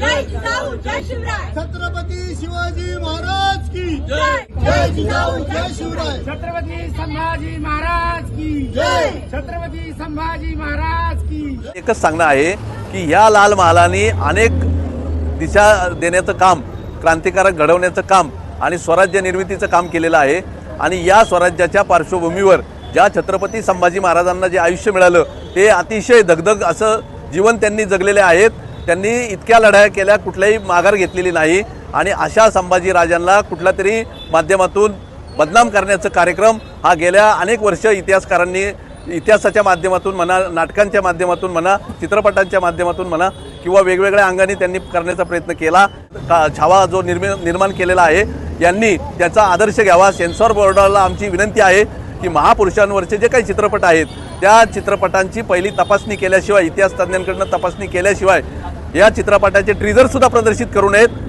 जय जिजाऊ जय शिवराय. छत्रपती शिवाजी महाराज की जय जय जिजाऊ जय शिवराय. छत्रपती संभाजी महाराज की जय. छत्रपती संभाजी महाराज की एकच सांगणं आहे की या लाल महालाने अनेक दिशा देण्याचं काम क्रांतिकारक घडवण्याचं काम आणि स्वराज्य निर्मितीचं काम केलेलं आहे. आणि या स्वराज्याच्या पार्श्वभूमीवर ज्या छत्रपती संभाजी महाराजांना जे आयुष्य मिळालं ते अतिशय दगदग असं जीवन त्यांनी जगलेले आहेत. त्यांनी इतक्या लढाया केल्या कुठल्याही माघार घेतलेली नाही. आणि अशा संभाजी राजांना कुठल्या तरी माध्यमातून बदनाम करण्याचा कार्यक्रम हा गेल्या अनेक वर्ष इतिहासकारांनी इतिहासाच्या माध्यमातून म्हणा नाटकांच्या माध्यमातून म्हणा चित्रपटांच्या माध्यमातून म्हणा किंवा वेगवेगळ्या अंगाने त्यांनी करण्याचा प्रयत्न केला. का छावा जो निर्मि निर्माण केलेला आहे यांनी त्याचा आदर्श घ्यावा. सेन्सॉर बोर्डाला आमची विनंती आहे की महापुरुषांवरचे जे काही चित्रपट आहेत त्या चित्रपटांची पहिली तपासणी केल्याशिवाय इतिहास तज्ज्ञांकडनं तपासणी केल्याशिवाय या चित्रपटाचे ट्रिझरसुद्धा प्रदर्शित करू नयेत.